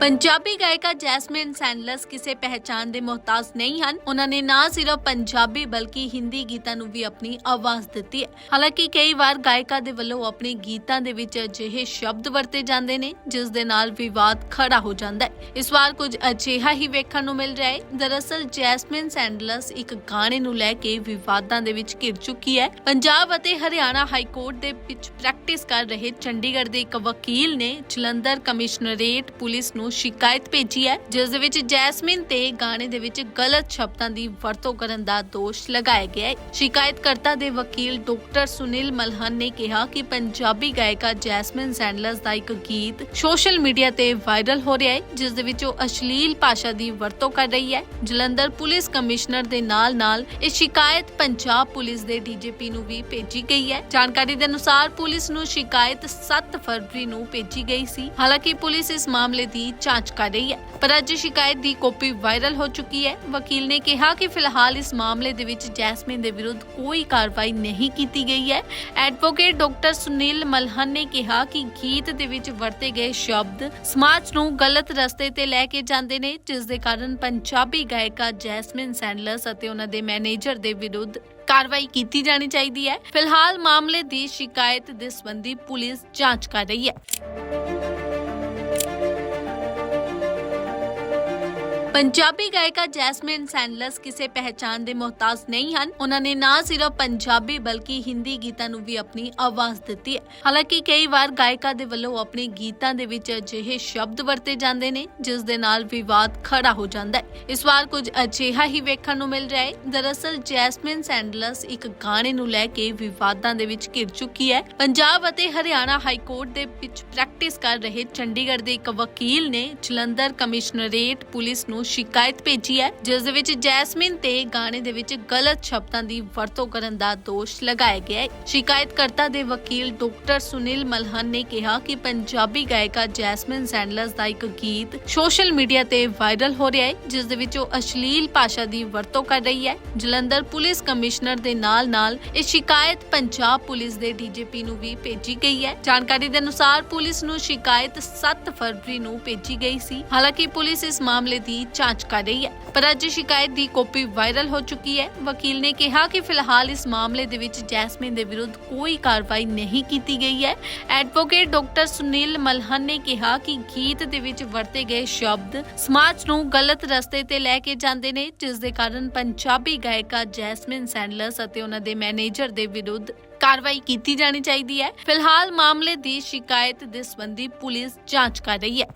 ਪੰਜਾਬੀ ਗਾਇਕਾ ਜੈਸਮਿਨ ਸੈਂਡਲਸ ਕਿਸੇ ਪਹਿਚਾਨ ਦੇ ਮੁਹਤਾਜ ਨਹੀਂ ਹਨ। ਉਹਨਾਂ ਨੇ ਨਾ ਸਿਰਫ ਪੰਜਾਬੀ ਬਲਕਿ ਹਿੰਦੀ ਗੀਤਾਂ ਨੂੰ ਵੀ ਆਪਣੀ ਆਵਾਜ਼ ਦਿੱਤੀ ਹੈ। ਹਾਲਾਂਕਿ ਕਈ ਵਾਰ ਗਾਇਕਾ ਦੇ ਵੱਲੋਂ ਆਪਣੇ ਗੀਤਾਂ ਦੇ ਵਿੱਚ ਅਜਿਹੇ ਸ਼ਬਦ ਵਰਤੇ ਜਾਂਦੇ ਨੇ, ਜਿਸ ਦੇ ਨਾਲ ਵਿਵਾਦ ਖੜਾ ਹੋ ਜਾਂਦਾ ਹੈ। ਇਸ ਵਾਰ ਕੁਝ ਅਜਿਹਾ ਹੀ ਵੇਖਣ ਨੂੰ ਮਿਲ ਰਿਹਾ ਹੈ। ਦਰਅਸਲ ਜੈਸਮਿਨ ਸੈਂਡਲਸ ਇੱਕ ਗਾਣੇ ਨੂੰ ਲੈ ਕੇ ਵਿਵਾਦਾਂ ਦੇ ਵਿੱਚ ਘਿਰ ਚੁੱਕੀ ਹੈ। ਪੰਜਾਬ ਅਤੇ ਹਰਿਆਣਾ ਹਾਈ ਕੋਰਟ ਦੇ ਵਿੱਚ ਪ੍ਰੈਕਟਿਸ ਕਰ ਰਹੇ ਚੰਡੀਗੜ੍ਹ ਦੇ ਇੱਕ ਵਕੀਲ ਨੇ ਜਲੰਧਰ ਕਮਿਸ਼ਨਰੇਟ ਪੁਲਿਸ ਨੂੰ ਸ਼ਿਕਾਇਤ ਭੇਜੀ ਹੈ, ਜਿਸ ਦੇ ਵਿੱਚ ਜੈਸਮਿਨ ਤੇ ਗਾਣੇ ਦੇ ਵਿੱਚ ਗਲਤ ਸ਼ਬਦਾਂ ਦੀ ਵਰਤੋਂ ਕਰਨ ਦਾ ਦੋਸ਼ ਲਗਾਇਆ ਗਿਆ ਹੈ। ਸ਼ਿਕਾਇਤਕਰਤਾ ਦੇ ਵਕੀਲ ਡਾਕਟਰ ਸੁਨੀਲ ਮਲਹਨ ਨੇ ਕਿਹਾ ਕਿ ਪੰਜਾਬੀ ਗਾਇਕਾ ਜੈਸਮਿਨ ਸੈਂਡਲਸ ਦਾ ਇੱਕ ਗੀਤ ਸੋਸ਼ਲ ਮੀਡੀਆ ਤੇ ਵਾਇਰਲ ਹੋ ਰਿਹਾ ਹੈ, ਜਿਸ ਦੇ ਵਿੱਚ ਉਹ ਅਸ਼ਲੀਲ ਭਾਸ਼ਾ ਦੀ ਵਰਤੋਂ ਕਰ ਰਹੀ ਹੈ। ਜਲੰਧਰ ਪੁਲਿਸ ਕਮਿਸ਼ਨਰ ਦੇ ਨਾਲ-ਨਾਲ ਇਹ ਸ਼ਿਕਾਇਤ ਪੰਜਾਬ ਪੁਲਿਸ ਦੇ ਡੀਜੀਪੀ ਨੂੰ ਵੀ ਭੇਜੀ ਗਈ ਹੈ। ਜਾਣਕਾਰੀ ਦੇ ਅਨੁਸਾਰ ਪੁਲਿਸ ਨੂੰ ਸ਼ਿਕਾਇਤ 7 ਫਰਵਰੀ ਨੂੰ ਭੇਜੀ ਗਈ ਸੀ। ਹਾਲਾਂਕਿ ਪੁਲਿਸ ਇਸ ਮਾਮਲੇ ਦੀ ਜਾਂਚ ਕਰ ਰਹੀ ਹੈ। ਪਰ ਅੱਜ ਸ਼ਿਕਾਇਤ ਦੀ ਕਾਪੀ ਵਾਇਰਲ ਹੋ ਚੁੱਕੀ ਹੈ। ਵਕੀਲ ਨੇ ਕਿਹਾ ਕਿ ਫਿਲਹਾਲ ਇਸ ਮਾਮਲੇ ਦੇ ਵਿੱਚ ਜੈਸਮਿਨ ਦੇ ਵਿਰੁੱਧ ਕੋਈ ਕਾਰਵਾਈ ਨਹੀਂ ਕੀਤੀ ਗਈ ਹੈ। ਐਡਵੋਕੇਟ ਡਾਕਟਰ ਸੁਨੀਲ ਮਲਹਨ ਨੇ ਕਿਹਾ ਕਿ ਗੀਤ ਦੇ ਵਿੱਚ ਵਰਤੇ ਗਏ ਸ਼ਬਦ ਸਮਾਜ ਨੂੰ ਗਲਤ ਰਸਤੇ ਤੇ ਲੈ ਕੇ ਜਾਂਦੇ ਨੇ, ਜਿਸ ਦੇ ਕਾਰਨ ਪੰਜਾਬੀ ਗਾਇਕਾ ਜੈਸਮਿਨ ਸੈਂਡਲਸ ਅਤੇ ਉਹਨਾਂ ਦੇ ਮੈਨੇਜਰ ਦੇ ਵਿਰੁੱਧ ਕਾਰਵਾਈ ਕੀਤੀ ਜਾਣੀ ਚਾਹੀਦੀ ਹੈ। ਫਿਲਹਾਲ ਮਾਮਲੇ ਦੀ ਸ਼ਿਕਾਇਤ ਦੇ ਸੰਬੰਧੀ ਪੁਲਿਸ ਜਾਂਚ ਕਰ ਰਹੀ ਹੈ। ਪੰਜਾਬੀ ਗਾਇਕਾ ਜੈਸਮਿਨ ਸੈਂਡਲਸ ਕਿਸੇ ਪਹਿਚਾਨ ਦੇ ਮੁਹਤਾਜ ਨਹੀਂ ਹਨ। ਉਹਨਾਂ ਨੇ ਨਾ ਸਿਰਫ ਪੰਜਾਬੀ ਬਲਕਿ ਹਿੰਦੀ ਗੀਤਾਂ ਨੂੰ ਵੀ ਆਪਣੀ ਆਵਾਜ਼ ਦਿੱਤੀ ਹੈ। ਹਾਲਾਂਕਿ ਕਈ ਵਾਰ ਗਾਇਕਾ ਦੇ ਵੱਲੋਂ ਆਪਣੇ ਗੀਤਾਂ ਦੇ ਵਿੱਚ ਅਜਿਹੇ ਸ਼ਬਦ ਵਰਤੇ ਜਾਂਦੇ ਨੇ, ਜਿਸ ਦੇ ਨਾਲ ਵਿਵਾਦ ਖੜਾ ਹੋ ਜਾਂਦਾ ਹੈ। ਇਸ ਵਾਰ ਕੁਝ ਅਜਿਹਾ ਹੀ ਵੇਖਣ ਨੂੰ ਮਿਲ ਰਿਹਾ ਹੈ। ਦਰਅਸਲ ਜੈਸਮਿਨ ਸੈਂਡਲਸ ਇੱਕ ਗਾਣੇ ਨੂੰ ਲੈ ਕੇ ਵਿਵਾਦਾਂ ਦੇ ਵਿੱਚ ਘਿਰ ਚੁੱਕੀ ਹੈ। ਪੰਜਾਬ ਅਤੇ ਹਰਿਆਣਾ ਹਾਈ ਕੋਰਟ ਦੇ ਵਿੱਚ ਪ੍ਰੈਕਟਿਸ ਕਰ ਰਹੇ ਚੰਡੀਗੜ੍ਹ ਦੇ ਇੱਕ ਵਕੀਲ ਨੇ ਜਲੰਧਰ ਕਮਿਸ਼ਨਰੇਟ ਪੁਲਿਸ ਨੂੰ ਨੂੰ ਸ਼ਿਕਾਇਤ ਭੇਜੀ ਹੈ, ਜਿਸ ਦੇ ਵਿੱਚ ਜੈਸਮਿਨ ਤੇ ਗਾਣੇ ਦੇ ਵਿੱਚ ਗਲਤ ਸ਼ਬਦਾਂ ਦੀ ਵਰਤੋਂ ਕਰਨ ਦਾ ਦੋਸ਼ ਲਗਾਇਆ ਗਿਆ ਹੈ। ਸ਼ਿਕਾਇਤਕਰਤਾ ਦੇ ਵਕੀਲ ਡਾਕਟਰ ਸੁਨੀਲ ਮਲਹਨ ਨੇ ਕਿਹਾ ਕਿ ਪੰਜਾਬੀ ਗਾਇਕਾ ਜੈਸਮਿਨ ਸੈਂਡਲਸ ਦਾ ਇੱਕ ਗੀਤ ਸੋਸ਼ਲ ਮੀਡੀਆ ਤੇ ਵਾਇਰਲ ਹੋ ਰਿਹਾ ਹੈ, ਜਿਸ ਦੇ ਵਿੱਚ ਉਹ ਅਸ਼ਲੀਲ ਭਾਸ਼ਾ ਦੀ ਵਰਤੋਂ ਕਰ ਰਹੀ ਹੈ। ਜਲੰਧਰ ਪੁਲਿਸ ਕਮਿਸ਼ਨਰ ਦੇ ਨਾਲ-ਨਾਲ ਇਹ ਸ਼ਿਕਾਇਤ ਪੰਜਾਬ ਪੁਲਿਸ ਦੇ ਡੀਜੀਪੀ ਨੂੰ ਵੀ ਭੇਜੀ ਗਈ ਹੈ। ਜਾਣਕਾਰੀ ਦੇ ਅਨੁਸਾਰ ਪੁਲਿਸ ਨੂੰ ਸ਼ਿਕਾਇਤ 7 ਫਰਵਰੀ ਨੂੰ ਭੇਜੀ ਗਈ ਸੀ। ਹਾਲਾਂਕਿ ਪੁਲਿਸ ਇਸ ਮਾਮਲੇ ਦੀ ਜਾਂਚ ਕਰ ਰਹੀ ਹੈ। ਪਰ ਅੱਜ ਸ਼ਿਕਾਇਤ ਦੀ ਕਾਪੀ ਵਾਇਰਲ ਹੋ ਚੁੱਕੀ ਹੈ। ਵਕੀਲ ਨੇ ਕਿਹਾ ਕਿ ਫਿਲਹਾਲ ਇਸ ਮਾਮਲੇ ਦੇ ਵਿੱਚ ਜੈਸਮਿਨ ਦੇ ਵਿਰੁੱਧ ਕੋਈ ਕਾਰਵਾਈ ਨਹੀਂ ਕੀਤੀ ਗਈ ਹੈ। ਐਡਵੋਕੇਟ ਡਾਕਟਰ ਸੁਨੀਲ ਮਲਹਨ ਨੇ ਕਿਹਾ ਕਿ ਗੀਤ ਦੇ ਵਿੱਚ ਵਰਤੇ ਗਏ ਸ਼ਬਦ ਸਮਾਜ ਨੂੰ ਗਲਤ ਰਸਤੇ ਤੇ ਲੈ ਕੇ ਜਾਂਦੇ ਨੇ, ਜਿਸ ਦੇ ਕਾਰਨ ਪੰਜਾਬੀ ਗਾਇਕਾ ਜੈਸਮਿਨ ਸੈਂਡਲਸ ਅਤੇ ਉਹਨਾਂ ਦੇ ਮੈਨੇਜਰ ਦੇ ਵਿਰੁੱਧ ਕਾਰਵਾਈ ਕੀਤੀ ਜਾਣੀ ਚਾਹੀਦੀ ਹੈ। ਫਿਲਹਾਲ ਮਾਮਲੇ ਦੀ ਸ਼ਿਕਾਇਤ ਦੇ ਸੰਬੰਧੀ ਪੁਲਿਸ ਜਾਂਚ ਕਰ ਰਹੀ ਹੈ।